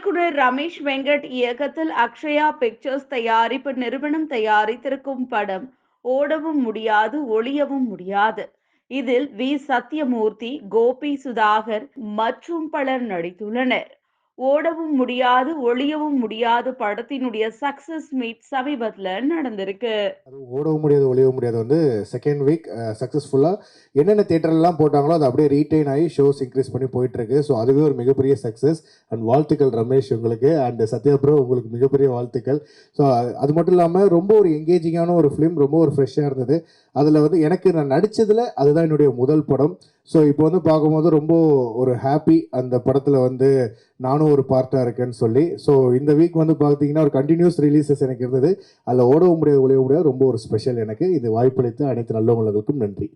இயக்குனர் ரமேஷ் வெங்கட் இயக்கத்தில் அக்ஷயா பிக்சர்ஸ் தயாரிப்பு நிறுவனம் தயாரித்திருக்கும் படம் ஓடவும் முடியாது ஒளியவும் முடியாது இதில் வி. சத்யமூர்த்தி கோபி சுதாகர் மற்றும் பலர் நடித்துள்ளனர். ஓடவும் முடியாது ஒளியவும் முடியாது. படத்தினுடைய சக்சஸ் மீட் சமீபத்தில் நடந்திருக்கு. ஓடவும் முடியாது ஒளியவும் முடியாது வந்து செகண்ட் வீக் சக்ஸஸ்ஃபுல்லாக என்னென்ன தேட்டர்லாம் போட்டாங்களோ அது அப்படியே ரீட்டைன் ஆகி ஷோஸ் இன்க்ரீஸ் பண்ணி போயிட்டு இருக்கு ஸோ அதுவே ஒரு மிகப்பெரிய சக்ஸஸ் அண்ட் வாழ்த்துக்கள் ரமேஷ் உங்களுக்கு அண்ட் சத்யா உங்களுக்கு மிகப்பெரிய வாழ்த்துக்கள். ஸோ அது மட்டும் இல்லாமல் ரொம்ப ஒரு எங்கேஜிங்கான ஒரு ஃபிலிம் ரொம்ப ஒரு ஃப்ரெஷ்ஷாக இருந்தது. அதில் வந்து எனக்கு நான் நடித்ததில் அதுதான் என்னுடைய முதல் படம். ஸோ இப்போ வந்து பார்க்கும்போது ரொம்ப ஒரு ஹாப்பி அந்த படத்தில் வந்து நானும் ஒரு பார்ட்டாக இருக்கேன்னு சொல்லி. ஸோ இந்த வீக் வந்து பார்த்தீங்கன்னா ஒரு கண்டினியூஸ் ரிலீசஸ் எனக்கு இருந்தது. அதில் ஓடவும் முடியாது ஒழிய முடியாது. ரொம்ப ஒரு ஸ்பெஷல் எனக்கு. இது வாய்ப்பளித்த அனைத்து நல்லவங்களுக்கும் நன்றி.